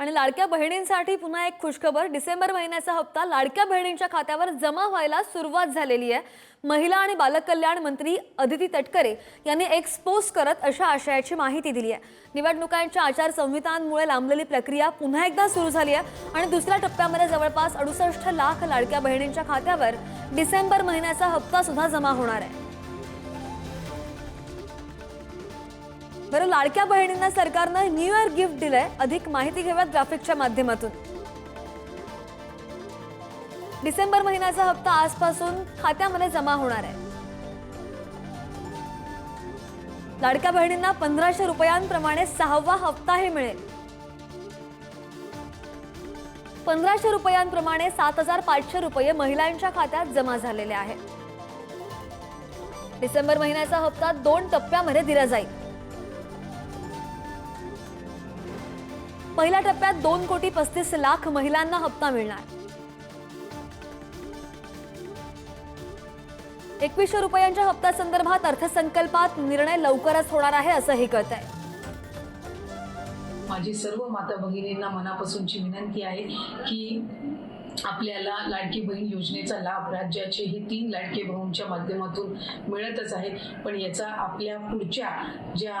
आणि लाडक्या बहिणींसाठी पुन्हा एक खुशखबर. डिसेंबर महिन्याचा हप्ता लाडक्या बहिणींच्या खात्यावर जमा व्हायला सुरुवात झालेली आहे. महिला आणि बालकल्याण मंत्री अदिती तटकरे यांनी एक्सपोज पोस्ट करत अशा आशयाची माहिती दिली आहे. निवडणुकांच्या आचारसंहितांमुळे लांबलेली प्रक्रिया पुन्हा एकदा सुरू झाली आहे. आणि दुसऱ्या टप्प्यामध्ये जवळपास अडुसष्ट लाख लाडक्या बहिणींच्या खात्यावर डिसेंबर महिन्याचा हप्ता सुद्धा जमा होणार आहे. बरं लाडक्या बहिणींना सरकारनं न्यू इयर गिफ्ट दिलंय. अधिक माहिती घेऊयात ग्राफिकच्या माध्यमातून. डिसेंबर महिन्याचा हप्ता आजपासून खात्यामध्ये जमा होणार आहे. लाडक्या बहिणींना पंधराशे रुपयांप्रमाणे सहावा हप्ताही मिळेल. पंधराशे रुपयांप्रमाणे सात हजार पाचशे रुपये महिलांच्या खात्यात जमा झालेले आहे. डिसेंबर महिन्याचा हप्ता दोन टप्प्यामध्ये दिला जाईल. पहिल्या टप्प्यात दोन कोटी पस्तीस लाख महिलांना हप्ता मिळणार. एकवीसशे रुपयांच्या हप्त्यासंदर्भात अर्थसंकल्पात निर्णय लवकरच होणार आहे असंही कळत आहे माझी सर्व माता भगिनींना मनापासूनची विनंती आहे की आपल्याला लाडकी बहीण योजनेचा लाभ राज्याचे हे तीन लाडके भाऊंच्या माध्यमातून मिळतच आहे. पण याचा आपल्या पुढच्या ज्या